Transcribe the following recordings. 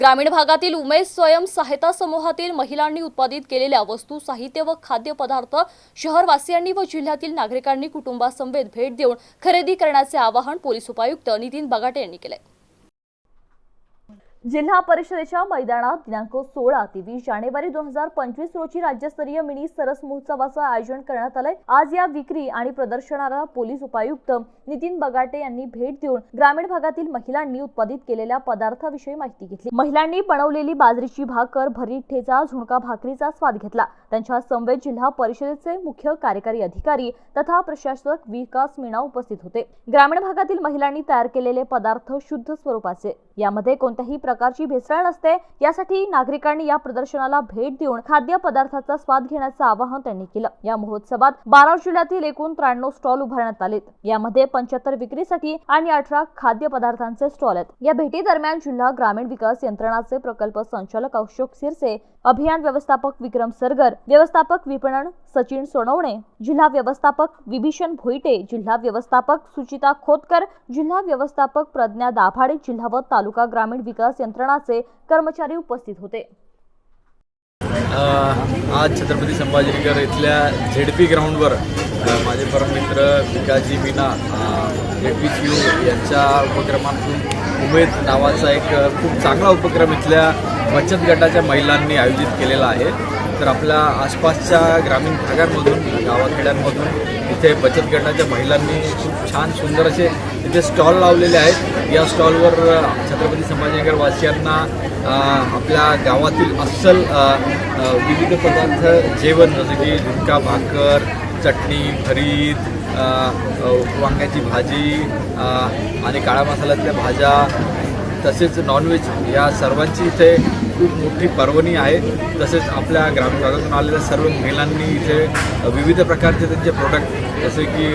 ग्रामीण भागातील उमेश स्वयं सहायता समूहातील महिलांनी उत्पादित केलेल्या वस्तू साहित्य व खाद्यपदार्थ शहरवासियांनी व जिल्ह्यातील नागरिकांनी कुटुंबासमवेत भेट देऊन खरेदी करण्याचे आवाहन पोलीस उपायुक्त नितीन बगाटे यांनी केले जिल्हा परिषदेच्या मैदानात दिनांक सोळा ते वीस जानेवारी दोन हजार पंचवीस रोजी राज्यस्तरीय मिनी सरस महोत्सवाचं आयोजन करण्यात आलंय. आज या विक्री आणि प्रदर्शनाला पोलीस उपायुक्त नितीन बगाटे यांनी भेट देऊन ग्रामीण भागातील महिलांनी उत्पादित केलेल्या पदार्थाविषयी माहिती घेतली. महिलांनी बनवलेली बाजरीची भाकर भरीत ठेचा झुणका भाकरीचा स्वाद घेतला. त्यांच्या समवेत जिल्हा परिषदेचे मुख्य कार्यकारी अधिकारी तथा प्रशासक विकास मीणा उपस्थित होते. ग्रामीण भागातील महिलांनी तयार केलेले पदार्थ शुद्ध स्वरूपाचे. यामध्ये कोणत्याही प्रकारची भेसळ नसते यासाठी नागरिकांनी या प्रदर्शनाला भेट देऊन खाद्य पदार्थाचा स्वाद घेण्याचं आवाहन त्यांनी केलं. या महोत्सवात बारा जिल्ह्यातील एकूण त्र्याण्णव स्टॉल उभारण्यात आलेत. यामध्ये पंच्याहत्तर विक्रीसाठी आणि अठरा खाद्य पदार्थांचे स्टॉल आहेत. या भेटी दरम्यान जिल्हा ग्रामीण विकास यंत्रणाचे प्रकल्प संचालक अशोक सिरसे अभियान व्यवस्थापक विक्रम सरगर व्यवस्थापक विपणन सचिन सोनवणे जिल्हा व्यवस्थापक विभीषण भोईटे जिल्हा व्यवस्थापक सुचिता खोतकर जिल्हा व्यवस्थापक प्रज्ञा दाभाडे जिल्हा व तालुका ग्रामीण विकास यंत्रणाचे कर्मचारी उपस्थित होते. आज छत्रपती संभाजीनगर इथल्या झेड पी ग्राउंडवर माझे परममित्र Vikaji Meena Z P C यांच्या उपक्रमातून उमेद नावाचा एक खूप चांगला उपक्रम इथल्या बचत गटाच्या महिलांनी आयोजित केलेला आहे. तर आपल्या आसपासच्या ग्रामीण भागांमधून गावाखेड्यांमधून इथे बचत गटाच्या महिलांनी खूप छान सुंदर असे इथे स्टॉल लावलेले आहेत. या स्टॉलवर छत्रपती संभाजीनगर वासियांना आपल्या गावातील अस्सल विविध पदार्थ जेवण जसं की झुणका भाकर चटणी भरीत वांग्याची भाजी आणि काळ्या मसाल्यातल्या भाज्या तसेच नॉनव्हेज या सर्वांची इथे खूप मोठी पर्वणी आहे. तसेच आपल्या ग्रामीण भागातून आलेल्या सर्व महिलांनी इथे विविध प्रकारचे त्यांचे प्रोडक्ट जसे की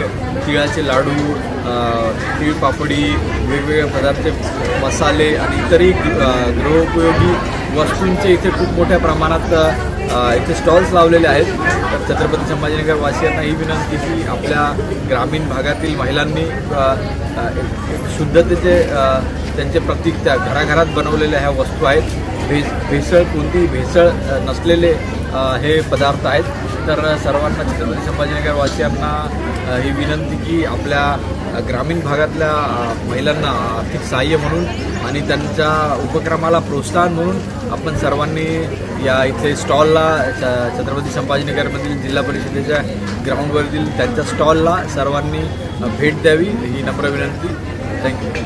तिळाचे लाडू तीळ पापडी वेगवेगळ्या पदार्थ मसाले आणि इतरही गृहोपयोगी वस्तूंचे इथे खूप मोठ्या प्रमाणात इथे स्टॉल्स लावलेले आहेत. तर छत्रपती संभाजीनगर वासियांना ही विनंती की आपल्या ग्रामीण भागातील महिलांनी शुद्धतेचे त्यांचे प्रतीक त्या घराघरात बनवलेल्या ह्या वस्तू आहेत. भेस भेसळ कोणतीही भेसळ नसलेले हे पदार्थ आहेत. तर सर्वांना छत्रपती संभाजीनगर वासियांना ही विनंती की आपल्या ग्रामीण भागातल्या महिलांना आर्थिक सहाय्य म्हणून आणि त्यांच्या उपक्रमाला प्रोत्साहन म्हणून आपण सर्वांनी या इथे स्टॉलला छत्रपती संभाजीनगरमधील जिल्हा परिषदेच्या ग्राउंडवरील त्यांच्या स्टॉलला सर्वांनी भेट द्यावी. ही नम्र विनंती. थँक्यू.